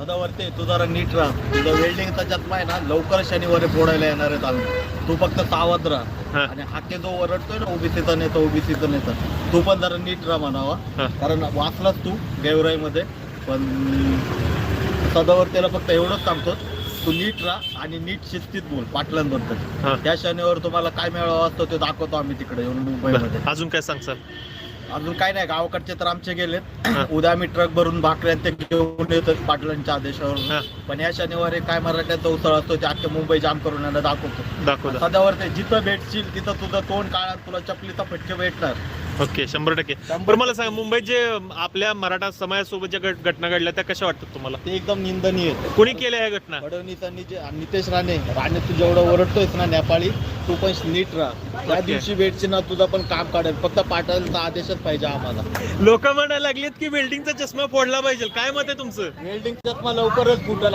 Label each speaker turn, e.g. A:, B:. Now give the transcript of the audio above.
A: सदावरती तू जरा नीट राहा. तुझा वेल्डिंगचा चष्मा आहे ना लवकर शनिवारी फोडायला येणार आहेत आम्ही. तू फक्त सावध राहा. आणि हाके जो ओरडतोय ना ओबीसीचा नेता ओबीसीचा नेता. तू पण जरा नीट राहा म्हणावा. कारण वाचलास तू गेवराईमध्ये पण सदावरतीला फक्त एवढंच सांगतो तू नीट राहा आणि नीट शिस्तीत बोल पाटलांबद्दल. त्या शनिवार तुम्हाला काय मिळावं असतो ते दाखवतो आम्ही तिकडे येऊन मुंबईमध्ये.
B: अजून काय सांगसाल
A: अजून काय नाही गावाकडचे तर आमचे गेलेत. उद्या आम्ही ट्रक भरून भाकऱ्या ते घेऊन येतो पाटलांच्या
B: हा.
A: आदेशावर पण या शनिवारी काय मराठ्यांचा उसळ असतो ते अख्खे मुंबई जाम करून यांना दाखवतो. सध्यावर ते जिथं भेटशील तिथं तुझं तोंड काळात तुला चपलीचा फटके भेटणार.
B: ओके शंभर टक्के.
A: शंभर
B: बरं मला सांगा मुंबईत जे आपल्या मराठा समाजासोबत ज्या घट- घटना घडल्या त्या कशा वाटतात तुम्हाला?
A: ते एकदम निंदनीय. आहे.
B: कोणी केल्या या घटना?
A: फडणवीसांनी जे नितेश राणे. राणे तू जेवढं ओरडतोयस ना नेपाळी तू पण नीट राहा. त्या. दिवशी भेटशील ना तुझं पण काम काढेल. फक्त पाटलांचा आदेशच पाहिजे आम्हाला.
B: लोक म्हणायला लागलेत की बिल्डिंगचा चष्मा फोडला पाहिजे. काय मत आहे तुमचं?
A: वेल्डिंग चष्मा लवकरच फुटल